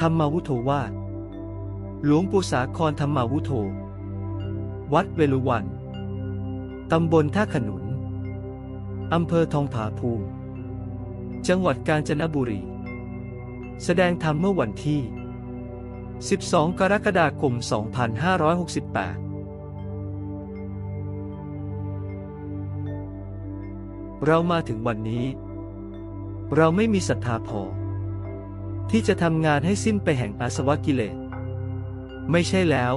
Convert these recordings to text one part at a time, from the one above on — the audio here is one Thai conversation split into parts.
ธรรมวุโธวาดหลวงปู่สาครธรรมวุโธ วัดเวลุวัน ตำบลท่าขนุน อำเภอทองผาภูมิ จังหวัดกาญจนบุรี แสดงธรรมเมื่อวันที่ 12 กรกฎาคม 2568 เรามาถึงวันนี้ เราไม่มีศรัทธาพอ ที่จะทำงานให้สิ้นไปแห่งอาสวะกิเลส ไม่ใช่แล้ว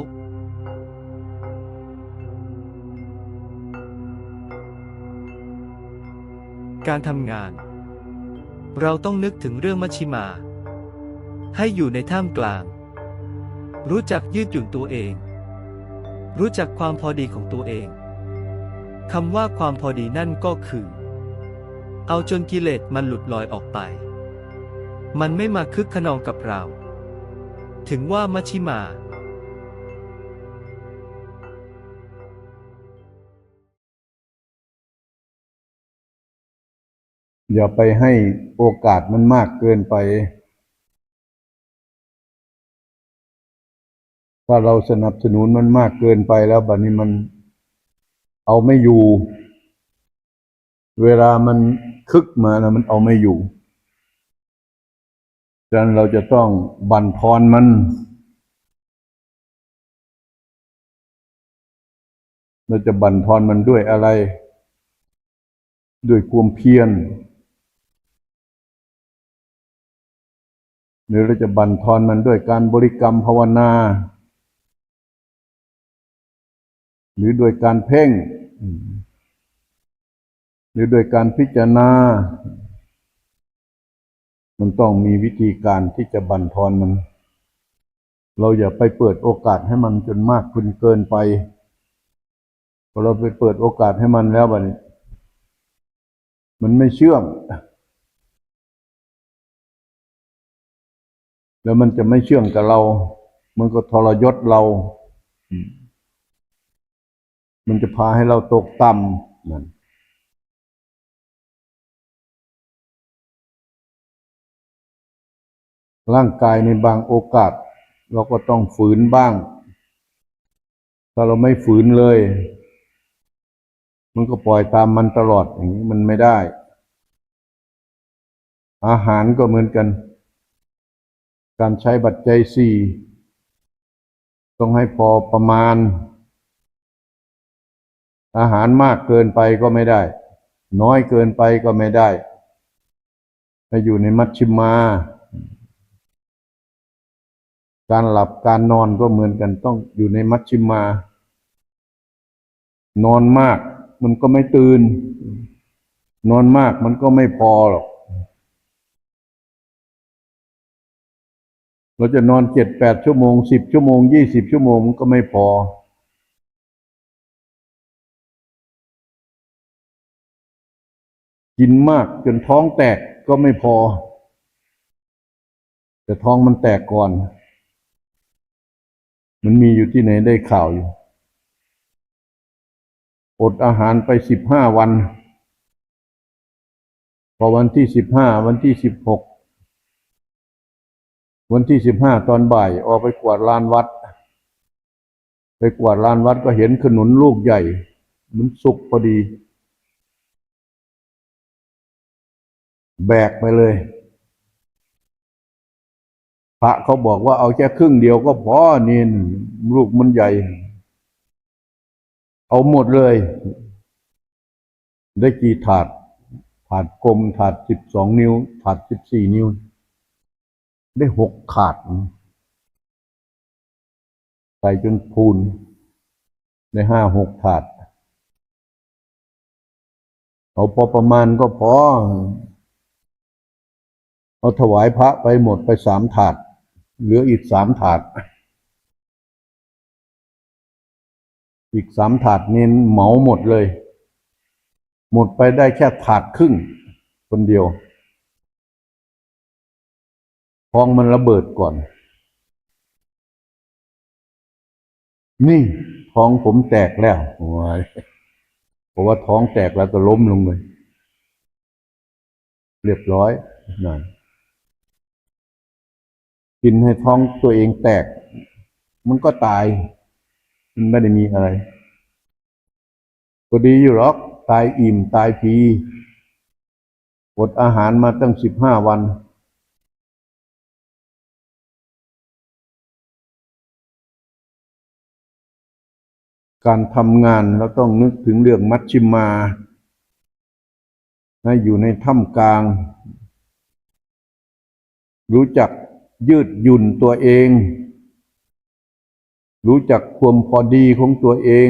การทำงาน เราต้องนึกถึงเรื่องมัชชิมา ให้อยู่ในท่ามกลาง รู้จักยืดหยุ่นตัวเอง รู้จักความพอดีของตัวเองคำว่าความพอดีนั่นก็คือ เอาจนกิเลสมันหลุดลอยออกไป มันไม่มาคึกขนองกับเรา ถึงว่ามัชชิมา อย่าไปให้โอกาสมันมากเกินไป ถ้าเราสนับสนุนมันมากเกินไปแล้วบัดนี้มันเอาไม่อยู่ เวลามันคึกมานะมันเอาไม่อยู่ ฉะนั้นเราจะต้องบั่นทอนมันเราจะบั่นทอนมันด้วยอะไร ด้วยความเพียรหรือเราจะบั่นทอนมันด้วยการบริกรรมภาวนา หรือโดยการเพ่ง หรือโดยการพิจารณา มันต้องมีวิธีการที่จะบั่นทอนมัน เราอย่าไปเปิดโอกาสให้มันจนมากขึ้นเกินไปพอเราไปเปิดโอกาสให้มันแล้วบัดนี้ มันไม่เชื่องแล้วมันจะไม่เชื่องกับเรา มันก็ทรยศเรา มันจะพาให้เราตกต่ำนั่น ร่างกายในบางโอกาส เราก็ต้องฝืนบ้าง ถ้าเราไม่ฝืนเลย มันก็ปล่อยตามมันตลอดอย่างนี้มันไม่ได้ อาหารก็เหมือนกัน การใช้บัตรใจสี่ต้องให้พอประมาณ อาหารมากเกินไปก็ไม่ได้ น้อยเกินไปก็ไม่ได้ให้อยู่ในมัชชิมา การหลับการนอนก็เหมือนกันต้องอยู่ในมัชชิมา นอนมากมันก็ไม่ตื่น นอนมากมันก็ไม่พอหรอก เราจะนอนเจ็ดแปดชั่วโมงสิบชั่วโมงยี่สิบชั่วโมงมันก็ไม่พอ กินมากจนท้องแตกก็ไม่พอ แต่ท้องมันแตกก่อน มันมีอยู่ที่ไหนได้ข่าวอยู่ อดอาหารไปสิบห้าวัน พอวันที่สิบห้าวันที่สิบหกวันที่สิบห้าตอนบ่ายออกไปกวาดลานวัด ไปกวาดลานวัดก็เห็นขนุนลูกใหญ่ มันสุกพอดี แบกไปเลย พระเขาบอกว่าเอาแค่ครึ่งเดียวก็พอนี่ลูกมันใหญ่ เอาหมดเลย ได้กี่ถาด ถาดกลมถาดสิบสองนิ้ว ถาดสิบสี่นิ้ว ได้หกถาด ใส่จนพูนได้ห้าหกถาด เอาพอประมาณก็พอเอาถวายพระไปหมดไปสามถาด เหลืออีกสามถาด อีกสามถาดเน้นเหมาหมดเลย หมดไปได้แค่ถาดครึ่ง คนเดียวท้องมันระเบิดก่อน นี่ท้องผมแตกแล้วโอ้ยเพราะว่าท้องแตกแล้วก็ล้มลงเลย เรียบร้อยนั่น กินให้ท้องตัวเองแตก มันก็ตาย มันไม่ได้มีอะไรก็ดีอยู่หรอกตายอิ่มตายฟรีอดอาหารมาตั้งสิบห้าวัน การทำงานเราต้องนึกถึงเรื่องมัชชิมาให้อยู่ในถ้ำกลาง รู้จัก ยืดหยุ่นตัวเอง รู้จักความพอดีของตัวเอง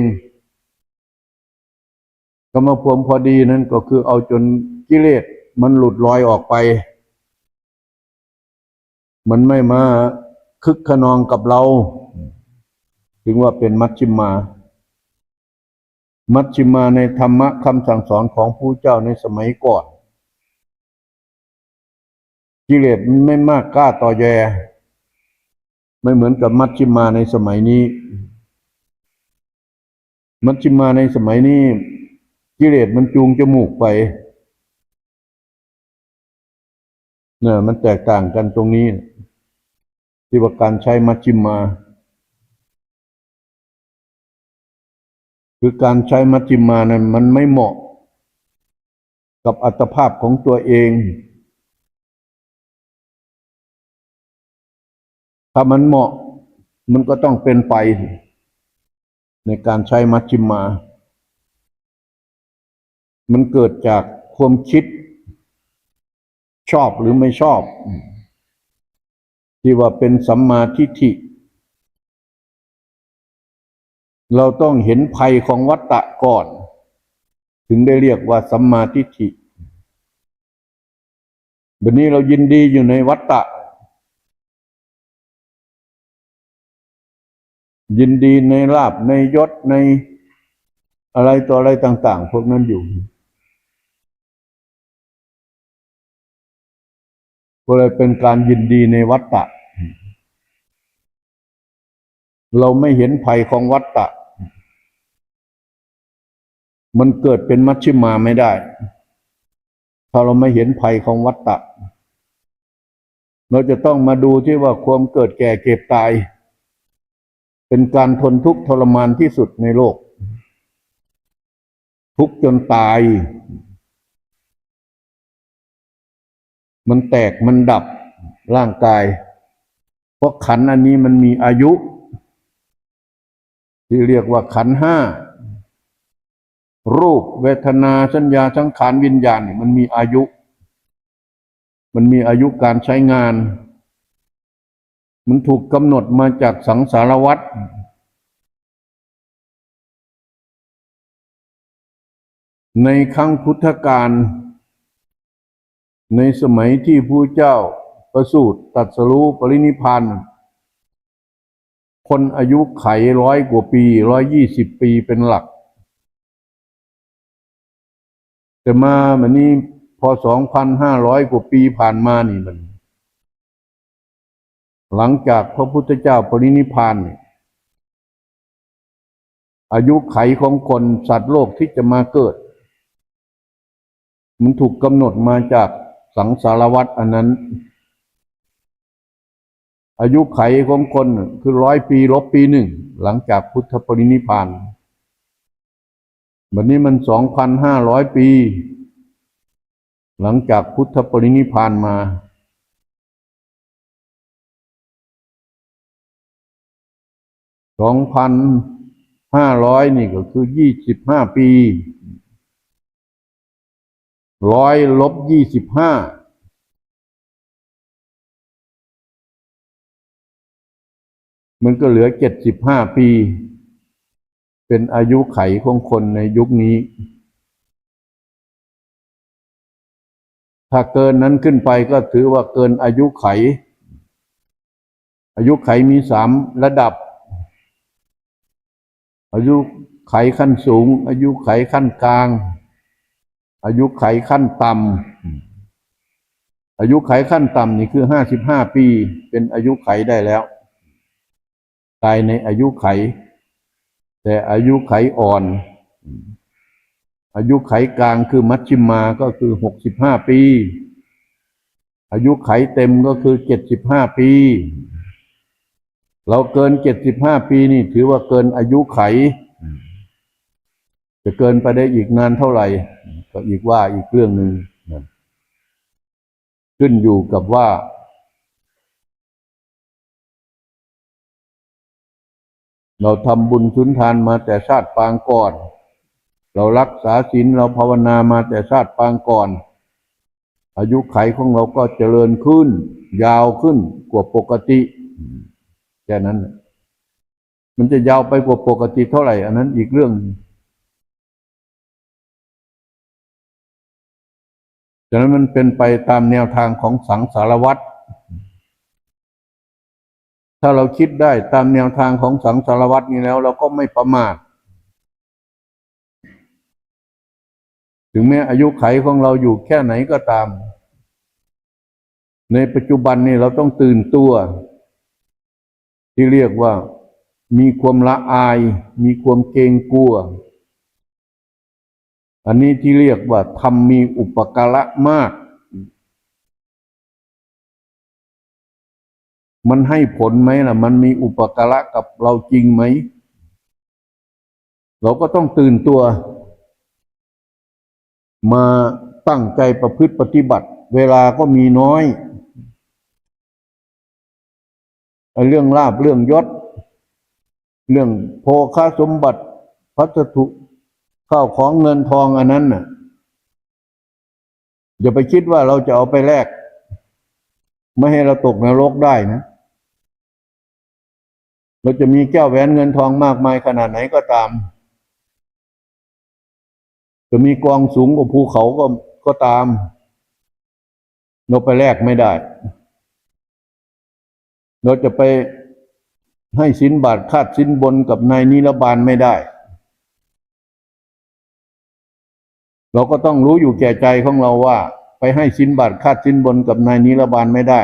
คำว่าความพอดีนั้นก็คือเอาจนกิเลสมันหลุดลอยออกไป มันไม่มาคึกขนองกับเรา ถึงว่าเป็นมัชชิมา มัชชิมาในธรรมะคำสั่งสอนของผู้เจ้าในสมัยก่อน กิเลสมันไม่มากกล้าต่อแย ไม่เหมือนกับมัชชิมาในสมัยนี้ มัชชิมาในสมัยนี้ กิเลสมันจูงจมูกไปเนี่ยมันแตกต่างกันตรงนี้ ที่ว่าการใช้มัชชิมา คือการใช้มัชฌิมานั้นมันไม่เหมาะ กับอัตภาพของตัวเอง ถ้ามันเหมาะมันก็ต้องเป็นไป ในการใช้มัชฌิมา มันเกิดจากความคิด ชอบหรือไม่ชอบ ที่ว่าเป็นสัมมาทิฏฐิเราต้องเห็นภัยของวัตตะก่อน ถึงได้เรียกว่าสัมมาทิฏฐิ วันนี้เรายินดีอยู่ในวัตตะ ยินดีในลาบในยศในอะไรต่ออะไรต่าง ๆ พวกนั้นอยู่ก็เลยเป็นการยินดีในวัตตะเราไม่เห็นภัยของวัตตะมันเกิดเป็นมัชชิมาไม่ได้ ถ้าเราไม่เห็นภัยของวัตตะเราจะต้องมาดูที่ว่าความเกิดแก่เก็บตาย เป็นการทนทุกข์ทรมานที่สุดในโลก ทุกจนตาย มันแตกมันดับร่างกาย เพราะขันอันนี้มันมีอายุ ที่เรียกว่าขันห้า รูปเวทนาสัญญาสังขารวิญญาณนี่มันมีอายุ มันมีอายุการใช้งาน มันถูกกำหนดมาจากสังสารวัฏในครั้งพุทธกาลในสมัยที่ผู้เจ้าประสูติตรัสรู้ปรินิพพานคนอายุไขร้อยกว่าปีร้อยยี่สิบปีเป็นหลัก แต่มามันนี้พอสองพันห้าร้อยกว่าปีผ่านมานี่มัน หลังจากพระพุทธเจ้าปรินิพานอายุไขของคนสัตว์โลกที่จะมาเกิด มันถูกกำหนดมาจากสังสารวัฏอันนั้น อายุไขของคนคือร้อยปีลบปีหนึ่ง หลังจากพุทธปรินิพานวันนี้มันสองพันห้าร้อยปี หลังจากพุทธปรินิพานมา สองพันห้าร้อยนี่ก็คือยี่สิบห้าปีร้อยลบยี่สิบห้ามันก็เหลือเจ็ดสิบห้าปี เป็นอายุไขของคนในยุคนี้ ถ้าเกินนั้นขึ้นไปก็ถือว่าเกินอายุไข อายุไขมีสามระดับ อายุไขขั้นสูง อายุไขขั้นกลาง อายุไขขั้นต่ำอายุไขขั้นต่ำนี่คือห้าสิบห้าปี เป็นอายุไขได้แล้วตายในอายุไข แต่อายุไขอ่อน อายุไขกลางคือมัชชิมาก็คือหกสิบห้าปี อายุไขเต็มก็คือเจ็ดสิบห้าปี เราเกินเจ็ดสิบห้าปีนี่ ถือว่าเกินอายุไข จะเกินไปได้อีกนานเท่าไหร่ ก็อีกว่าอีกเรื่องหนึ่งขึ้นอยู่กับว่า เราทำบุญสุนทานมาแต่ชาติปางก่อน เรารักษาศีลเราภาวนามาแต่ชาติปางก่อน อายุไขของเราก็เจริญขึ้น ยาวขึ้นกว่าปกติ แค่นั้นน่ะมันจะยาวไปกว่าปกติเท่าไหร่ อันนั้นอีกเรื่องหนึ่งฉะนั้นมันเป็นไปตามแนวทางของสังสารวัตรถ้าเราคิดได้ตามแนวทางของสังสารวัตรนี้แล้ว เราก็ไม่ประมาทถึงแม้อายุไขของเราอยู่แค่ไหนก็ตาม ในปัจจุบันนี่เราต้องตื่นตัว ที่เรียกว่ามีความละอาย มีความเกรงกลัว อันนี้ที่เรียกว่าทำมีอุปการะมาก มันให้ผลไหมล่ะ มันมีอุปการะกับเราจริงไหม เราก็ต้องตื่นตัว มาตั้งใจประพฤติปฏิบัติ เวลาก็มีน้อย เรื่องลาบเรื่องยศ เรื่องโภคาสมบัติพัสถุข้าวของเงินทองอันนั้นน่ะอย่าไปคิดว่าเราจะเอาไปแลกไม่ให้เราตกนรกได้นะ เราจะมีแก้วแหวนเงินทองมากมายขนาดไหนก็ตาม จะมีกองสูงกว่าภูเขาก็ก็ตาม เราไปแลกไม่ได้ เราจะไปให้สินบาทคาดสินบนกับนายนิรบาลไม่ได้ เราก็ต้องรู้อยู่แก่ใจของเราว่า ไปให้สินบาทคาดสินบนกับนายนิรบาลไม่ได้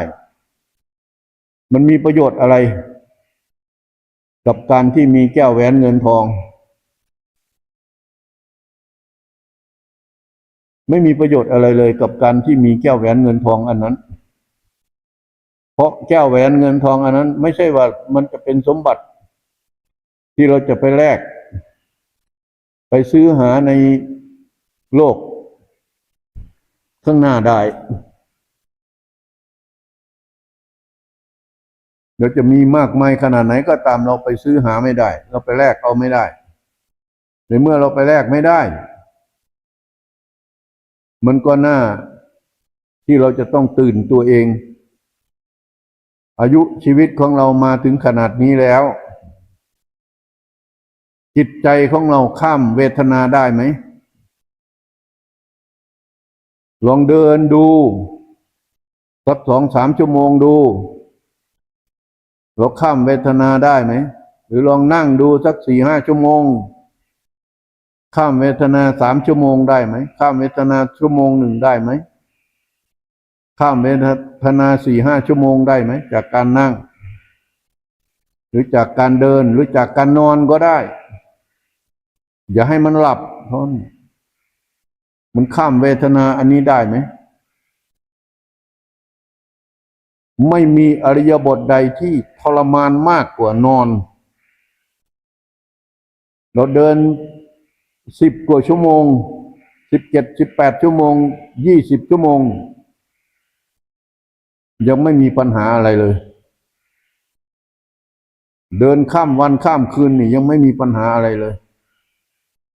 มันมีประโยชน์อะไร กับการที่มีแก้วแหวนเงินทอง ไม่มีประโยชน์อะไรเลยกับการที่มีแก้วแหวนเงินทองอันนั้น เพราะแก้วแหวนเงินทองอันนั้น ไม่ใช่ว่ามันจะเป็นสมบัติ ที่เราจะไปแลกไปซื้อหาในโลก ข้างหน้าได้เราจะมีมากมายขนาดไหนก็ตามเราไปซื้อหาไม่ได้ เราไปแลกเอาไม่ได้ในเมื่อเราไปแลกไม่ได้ มันก็น่าที่เราจะต้องตื่นตัวเอง อายุชีวิตของเรามาถึงขนาดนี้แล้ว จิตใจของเราข้ามเวทนาได้ไหม ลองเดินดูสักสองสามชั่วโมงดู เราข้ามเวทนาได้ไหม หรือลองนั่งดูสักสี่ห้าชั่วโมง ข้ามเวทนาสามชั่วโมงได้ไหม ข้ามเวทนาชั่วโมงหนึ่งได้ไหม ข้ามเวทนาสี่ห้าชั่วโมงได้ไหม จากการนั่ง หรือจากการเดินหรือจากการนอนก็ได้ อย่าให้มันหลับเพราะมันข้ามเวทนาอันนี้ได้ไหม ไม่มีอริยบทใดที่ทรมานมากกว่านอน เราเดินสิบกว่าชั่วโมงสิบเจ็ดสิบแปดชั่วโมงยี่สิบชั่วโมง ยังไม่มีปัญหาอะไรเลย เดินข้ามวันข้ามคืนนี่ยังไม่มีปัญหาอะไรเลย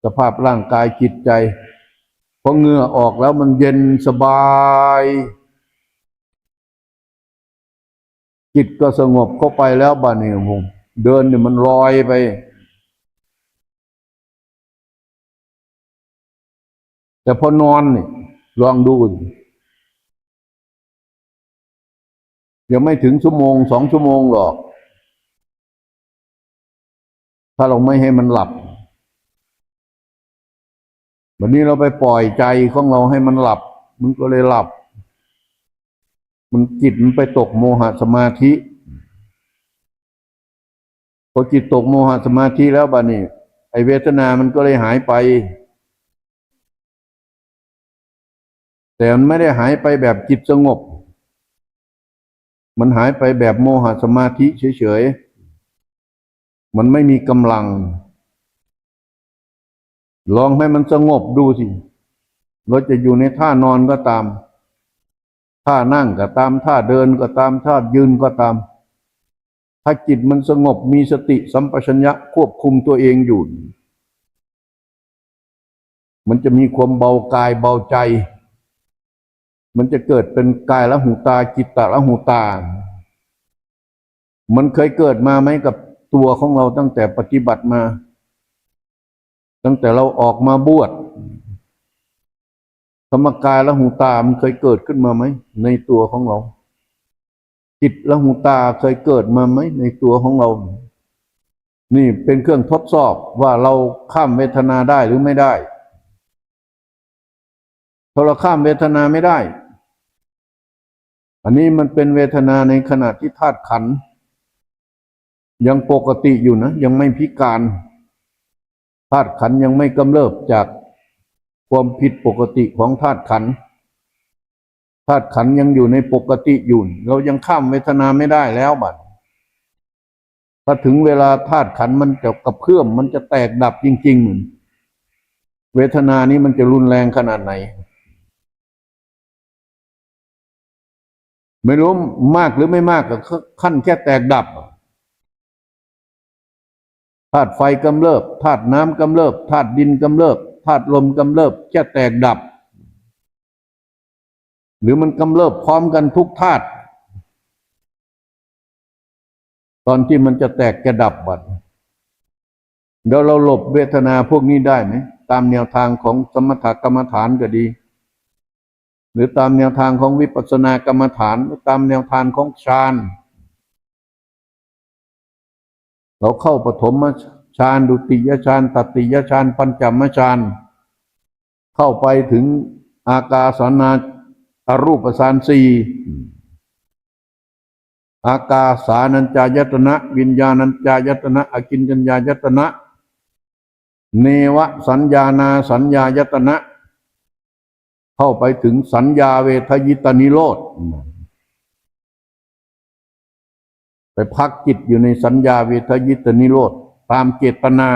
สภาพร่างกายจิตใจพอเหงื่อออกแล้วมันเย็นสบาย จิตก็สงบเข้าไปแล้วบ้านนี้ผมเดินเนี่ยมันลอยไป แต่พอนอนนี่ลองดู ยังไม่ถึงชั่วโมงสองชั่วโมงหรอก ถ้าเราไม่ให้มันหลับ วันนี้เราไปปล่อยใจของเราให้มันหลับ มันก็เลยหลับ มันจิตมันไปตกโมหะสมาธิพอจิตตกโมหะสมาธิแล้วบ้านี่ไอเวทนามันก็เลยหายไป แต่มันไม่ได้หายไปแบบจิตสงบ มันหายไปแบบโมหะสมาธิเฉยๆ มันไม่มีกำลัง ลองให้มันสงบดูสิ เราจะอยู่ในท่านอนก็ตาม ท่านั่งก็ตาม ท่าเดินก็ตาม ท่ายืนก็ตาม ถ้าจิตมันสงบมีสติสัมปชัญญะควบคุมตัวเองอยู่ มันจะมีความเบากายเบาใจ มันจะเกิดเป็นกายละหูตาจิตตะละหูตา มันเคยเกิดมาไหมกับตัวของเราตั้งแต่ปฏิบัติมา ตั้งแต่เราออกมาบวชธรรมกายละหูตา มันเคยเกิดขึ้นมาไหมในตัวของเรา จิตละหูตาเคยเกิดมาไหมในตัวของเรา นี่เป็นเครื่องทดสอบว่าเราข้ามเวทนาได้หรือไม่ได้ถ้าเราข้ามเวทนาไม่ได้ อันนี้มันเป็นเวทนาในขณะที่ธาตุขัน ยังปกติอยู่นะ ยังไม่พิการธาตุขันยังไม่กำเริบจากความผิดปกติของธาตุขันธาตุขันยังอยู่ในปกติอยู่ เรายังข้ามเวทนาไม่ได้แล้วบัดถ้าถึงเวลาธาตุขันมันจะกระเพื่อมมันจะแตกดับจริง ๆเหมือนเวทนานี้มันจะรุนแรงขนาดไหน ไม่รู้มากหรือไม่มากก็ขั้นแค่แตกดับธาตุไฟกำเริบธาตุน้ำกำเริบธาตุดินกำเริบธาตุลมกำเริบแค่แตกดับ หรือมันกำเริบพร้อมกันทุกธาตุตอนที่มันจะแตกจะดับบัดเดี๋ยวเราหลบเวทนาพวกนี้ได้ไหมตามแนวทางของสมถกรรมฐานก็ดี หรือตามแนวทางของวิปัสสนากรรมฐานหรือตามแนวทางของฌานเราเข้าปฐมฌานดุติยฌานตติยฌานปัญจมฌานเข้าไปถึงอากาสนาอรูปฌานสี่อากาสานัญจายตนะ วิญญาณัญจายตนะอกินจัญญายตนะ เนวสัญญานาสัญญายตนะ เข้าไปถึงสัญญาเวทยิตานิโรธไปพักจิตอยู่ในสัญญาเวทยิตานิโรธตามเจตนา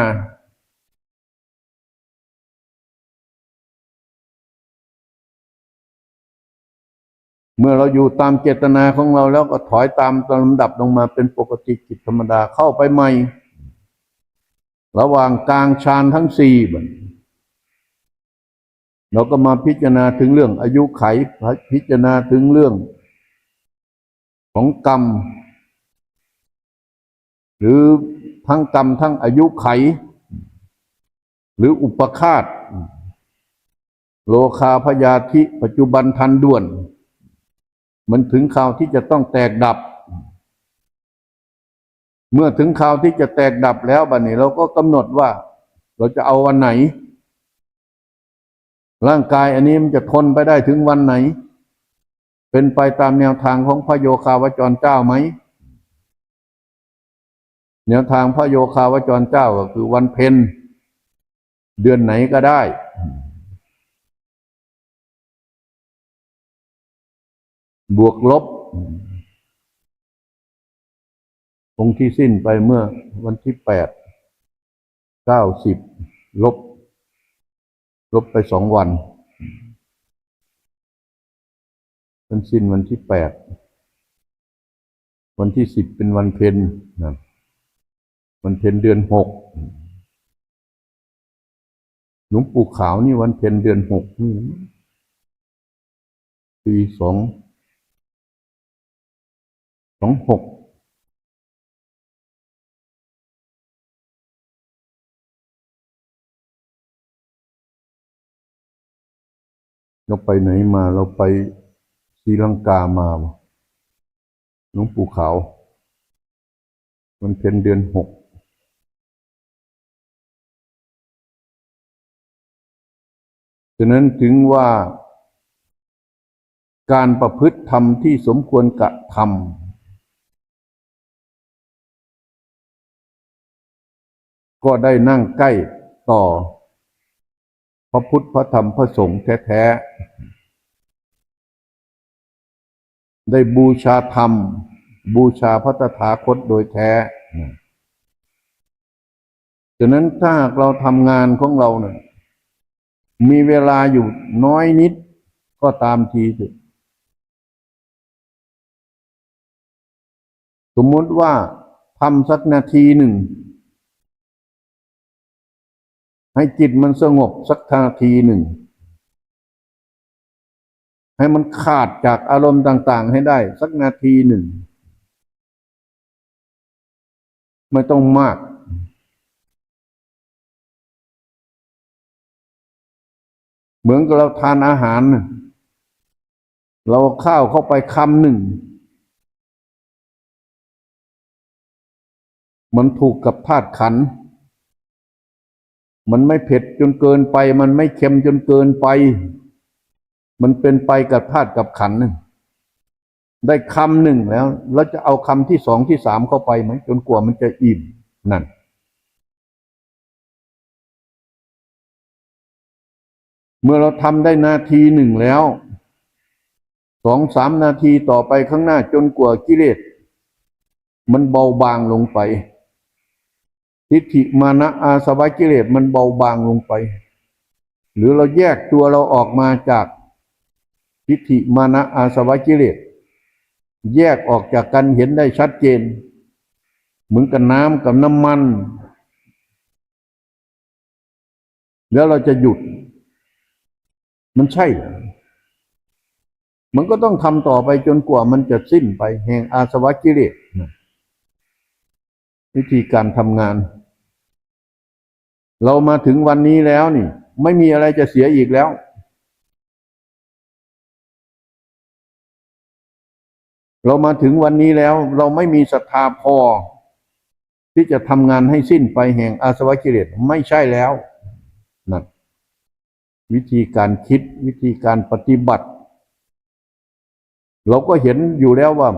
เมื่อเราอยู่ตามเจตนาของเราแล้วก็ถอยตามลำดับลงมาเป็นปกติจิตธรรมดาเข้าไปใหม่ ระหว่างกลางฌานทั้งสี่บัด เราก็มาพิจารณาถึงเรื่อง อายุไขพิจารณาถึงเรื่อง ของกรรม หรือทั้งกรรมทั้งอายุไข หรืออุปคาตโลคาพยาธิปัจจุบันทันด่วน มันถึงข่าวที่จะต้องแตกดับ เมื่อถึงข่าวที่จะแตกดับแล้วบัดนี้ เราก็กำหนดว่า เราจะเอาวันไหน ร่างกายอันนี้มันจะทนไปได้ถึงวันไหน เป็นไปตามแนวทางของพระโยคาวจรเจ้าไหมแนวทางพระโยคาวจรเจ้าก็คือวันเพ็ญเดือนไหนก็ได้ บวกลบองค์ที่สิ้นไปเมื่อวันที่แปดเก้าสิบลบ ลบไปสองวันมันสิ้นวันที่แปด วันที่สิบเป็นวันเพ็ญนะวันเพ็ญเดือนหกหลวงปู่ขาวนี่วันเพ็ญเดือนหกนี่ปีสองสองหก เราไปไหนมาเราไปศรีลังกามาหลวงปู่ขาว มันเป็นเดือนหกฉะนั้นถึงว่าการประพฤติธรรมที่สมควรกระทำก็ได้นั่งใกล้ต่อ ระพุทธพระธรรมพระสงฆ์แท้ๆ ได้บูชาธรรม บูชาพระตถาคตโดยแท้ฉะนั้นถ้าเราทำงานของเราเนี่ยมีเวลาอยู่น้อยนิดก็ตามทีเถอสมมติว่าทำสักนาทีหนึ่ง ให้จิตมันสงบสักนาทีหนึ่ง ให้มันขาดจากอารมณ์ต่าง ๆ ให้ได้ สักนาทีหนึ่ง ไม่ต้องมาก เหมือนกับเราทานอาหาร เราเอาข้าวเข้าไปคำหนึ่งมันถูกกับธาตุขันธ์ มันไม่เผ็ดจนเกินไป มันไม่เค็มจนเกินไป มันเป็นไปกับธาตุกับขันธ์น่ะได้คำหนึ่งแล้ว แล้วจะเอาคำที่สองที่สามเข้าไปไหมจนกว่ามันจะอิ่มนั่นเมื่อเราทำได้นาทีหนึ่งแล้วสองสามนาทีต่อไปข้างหน้าจนกว่ากิเลสมันเบาบางลงไป ทิฏฐิมานะอาสวะกิเลสมันเบาบางลงไป หรือเราแยกตัวเราออกมาจากทิฏฐิมานะอาสวะกิเลสแยกออกจากกันเห็นได้ชัดเจน เหมือนกับน้ำกับน้ำมัน แล้วเราจะหยุด มันใช่ มันก็ต้องทำต่อไปจนกว่ามันจะสิ้นไปแห่งอาสวะกิเลสนะ วิธีการทำงาน เรามาถึงวันนี้แล้วนี่ ไม่มีอะไรจะเสียอีกแล้ว เรามาถึงวันนี้แล้ว เราไม่มีศรัทธาพอ ที่จะทำงานให้สิ้นไปแห่งอาสวะกิเลสไม่ใช่แล้วนั่นวิธีการคิดวิธีการปฏิบัติ เราก็เห็นอยู่แล้วว่า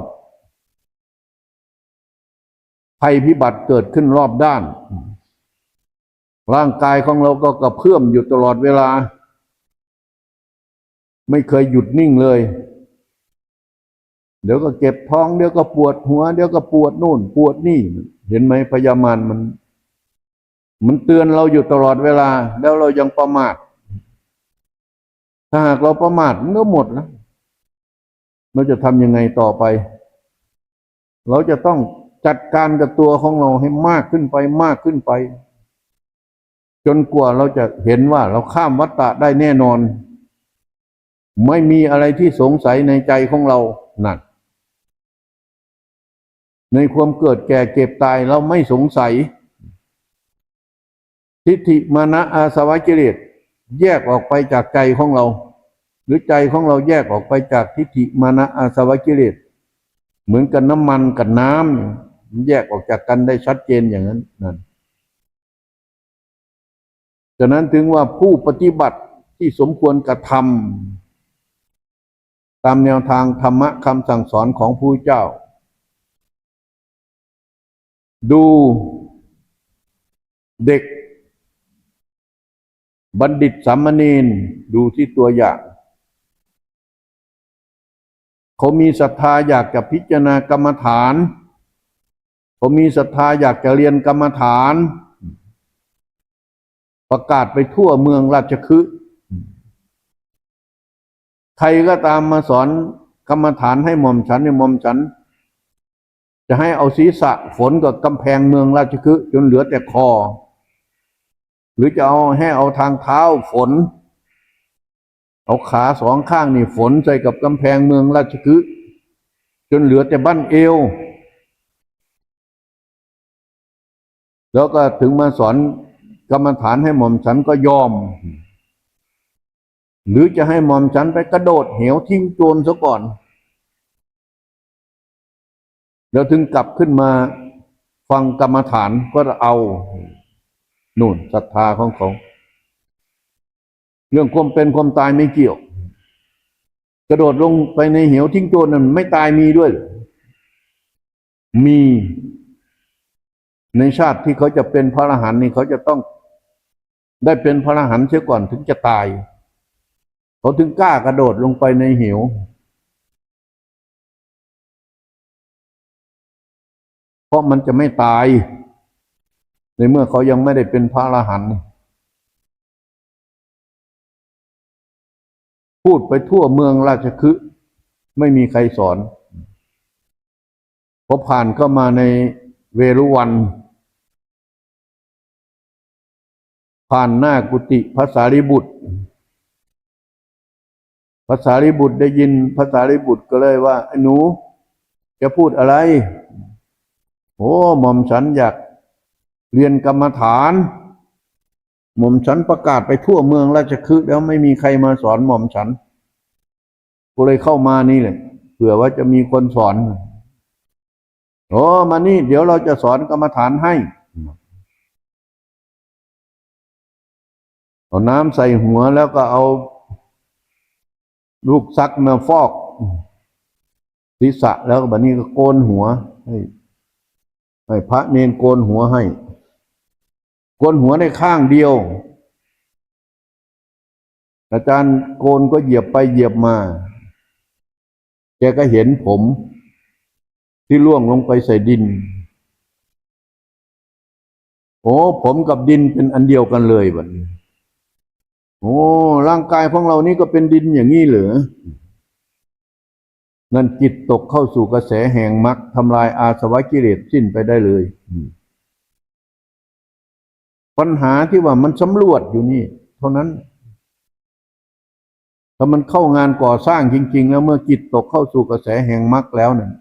ภัยพิบัติเกิดขึ้นรอบด้าน ร่างกายของเราก็กระเพื่อมอยู่ตลอดเวลา ไม่เคยหยุดนิ่งเลย เดี๋ยวก็เก็บท้อง เดี๋ยวก็ปวดหัว เดี๋ยวก็ปวดนู่น ปวดนี่ เห็นไหมพยามารมัน มันเตือนเราอยู่ตลอดเวลา แล้วเรายังประมาทถ้าหากเราประมาทมันก็หมดแล้วเราจะทำยังไงต่อไป เราจะต้อง จัดการกับตัวของเราให้มากขึ้นไปมากขึ้นไป จนกว่าเราจะเห็นว่าเราข้ามวัฏฏะได้แน่นอน ไม่มีอะไรที่สงสัยในใจของเรานั่นในความเกิดแก่เก็บตายเราไม่สงสัย ทิฏฐิมานะอาสวะกิเลสแยกออกไปจากใจของเรา หรือใจของเราแยกออกไปจากทิฏฐิมานะอาสวะกิเลสเหมือนกับน้ำมันกับน้ำ แยกออกจากกันได้ชัดเจนอย่างนั้นนั่นฉะนั้นถึงว่าผู้ปฏิบัติที่สมควรกระทำตามแนวทางธรรมะคำสั่งสอนของผู้เจ้า ดูเด็ก บัณฑิตสามเณรดูที่ตัวอย่างเขามีศรัทธาอยากจะพิจารณากรรมฐาน เขามีศรัทธาอยากจะเรียนกรรมฐาน ประกาศไปทั่วเมืองราชคฤห์ใครก็ตามมาสอนกรรมฐานให้หม่อมฉันในหม่อมฉัน จะให้เอาศีรษะฝนกับกำแพงเมืองราชคฤห์จนเหลือแต่คอ หรือจะเอาให้เอาทางเท้าฝน เอาขาสองข้างนี่ฝนใส่กับกำแพงเมืองราชคฤห์จนเหลือแต่บั้นเอว แล้วก็ถึงมาสอนกรรมฐานให้หม่อมฉันก็ยอม หรือจะให้หม่อมฉันไปกระโดดเหวทิ้งโจรซะก่อน แล้วถึงกลับขึ้นมาฟังกรรมฐานก็เอานู่นศรัทธาของเขาเรื่องความเป็นความตายไม่เกี่ยว กระโดดลงไปในเหวทิ้งโจรนั้นไม่ตายมีด้วย มี ในชาติที่เขาจะเป็นพระอรหันต์นี่เขาจะต้องได้เป็นพระอรหันต์เสียก่อนถึงจะตาย เขาถึงกล้ากระโดดลงไปในหิว เพราะมันจะไม่ตาย ในเมื่อเขายังไม่ได้เป็นพระอรหันต์พูดไปทั่วเมืองราชคฤห์ไม่มีใครสอนพอผ่านเข้ามาในเวรุวัน ผ่านหน้ากุฏิพระสารีบุตรพระสารีบุตรได้ยินพระสารีบุตรก็เลยว่าไอ้หนูจะพูดอะไรโอ้หม่อมฉันอยากเรียนกรรมฐานหม่อมฉันประกาศไปทั่วเมืองราชคฤห์แล้วไม่มีใครมาสอนหม่อมฉันก็เลยเข้ามานี่เลยเผื่อว่าจะมีคนสอนโอ้มานี่ เดี๋ยวเราจะสอนกรรมฐานให้ เอาน้ำใส่หัวแล้วก็เอาลูกซักมาฟอกศีรษะแล้วบัดนี้ก็โกนหัวให้ให้พระเนนโกนหัวให้ โกนหัวได้ข้างเดียว อาจารย์โกนก็เหยียบไปเหยียบมา แกก็เห็นผม ที่ล่วงลงไปใส่ดิน โอ้ผมกับดินเป็นอันเดียวกันเลยบัดนี้ โอ้ร่างกายของเรานี่ก็เป็นดินอย่างนี้เหรอนั่นจิตตกเข้าสู่กระแสแห่งมรรคทำลายอาสวะกิเลสสิ้นไปได้เลย ปัญหาที่ว่ามันสำรวจอยู่นี่ เท่านั้น ถ้ามันเข้างานก่อสร้างจริง ๆ แล้วเมื่อจิตตกเข้าสู่กระแสแห่งมรรคแล้วเนี่ย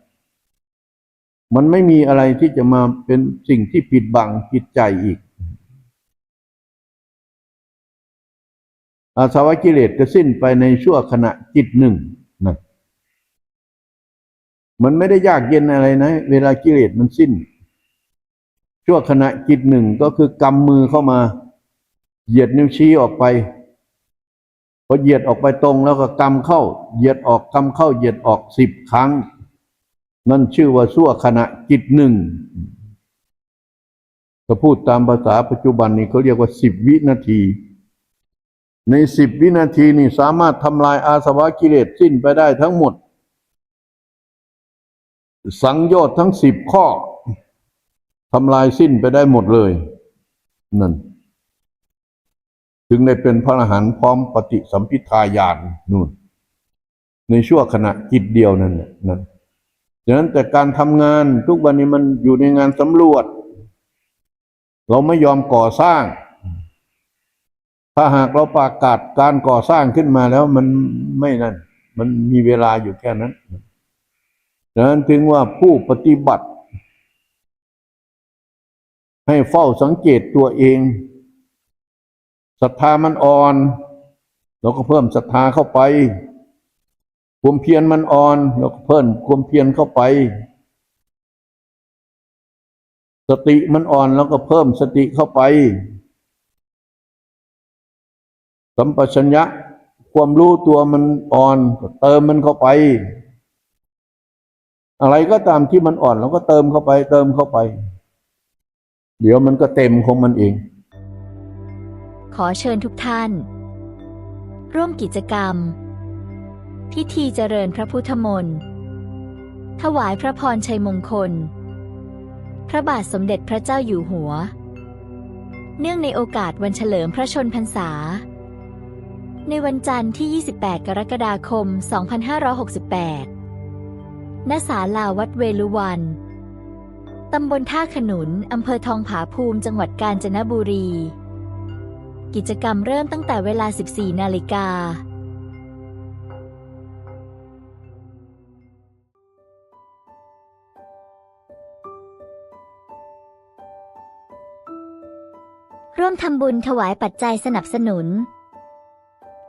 มันไม่มีอะไรที่จะมาเป็นสิ่งที่ปิดบังจิตใจอีก อาสวะกิเลสจะสิ้นไปในชั่วขณะจิตหนึ่งนะมันไม่ได้ยากเย็นอะไรนะ เวลากิเลสมันสิ้น ชั่วขณะจิตหนึ่งก็คือกำมือเข้ามา เหยียดนิ้วชี้ออกไปพอเหยียดออกไปตรงแล้วก็กำเข้า เหยียดออกกำเข้า เหยียดออกสิบครั้ง นั่นชื่อว่าชั่วขณะจิตหนึ่งถ้าพูดตามภาษาปัจจุบันนี้เขาเรียกว่าสิบวินาที ในสิบวินาทีนี่สามารถทำลายอาสวะกิเลสสิ้นไปได้ทั้งหมด สังโยชน์ทั้งสิบข้อทำลายสิ้นไปได้หมดเลย นั่น ถึงได้เป็นพระอรหันต์พร้อมปฏิสัมพิทาญาณนู่น ในชั่วขณะจิตเดียวนั่นนั่นดังนั้นแต่การทำงานทุกวันนี้มันอยู่ในงานสำรวจ เราไม่ยอมก่อสร้าง ถ้าหากเราประกาศการก่อสร้างขึ้นมาแล้วมันไม่นั่น มันมีเวลาอยู่แค่นั้นดังนั้นถึงว่าผู้ปฏิบัติ ให้เฝ้าสังเกตตัวเองศรัทธามันอ่อน เราก็เพิ่มศรัทธาเข้าไปความเพียรมันอ่อน เราก็เพิ่มความเพียรเข้าไป สติมันอ่อน แล้วก็เพิ่มสติเข้าไป สัมปชัญญะ ความรู้ตัวมันอ่อนก็เติมมันเข้าไป อะไรก็ตามที่มันอ่อนเราก็เติมเข้าไป เติมเข้าไป เดี๋ยวมันก็เต็มของมันเอง ขอเชิญทุกท่าน ร่วมกิจกรรม พิธีเจริญพระพุทธมนต์ถวายพระพรชัยมงคล พระบาทสมเด็จพระเจ้าอยู่หัว เนื่องในโอกาสวันเฉลิมพระชนพรรษา ในวันจันทร์ที่ 28 กรกฎาคม 2568 ณ ศาลาวัดเวลุวัน ตำบลท่าขนุน อำเภอทองผาภูมิ จังหวัดกาญจนบุรี กิจกรรมเริ่มตั้งแต่เวลา 14 นาฬิกา ร่วมทำบุญถวายปัจจัยสนับสนุน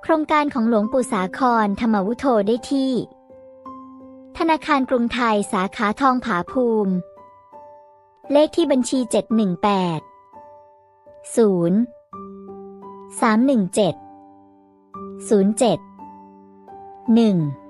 ครงการของหลวงปู่สาครธรรมวุโธได้ที่ ธนาคารกรุงไทยสาขาทองผาภูมิ เลขที่บัญชี 718 0 317 07 1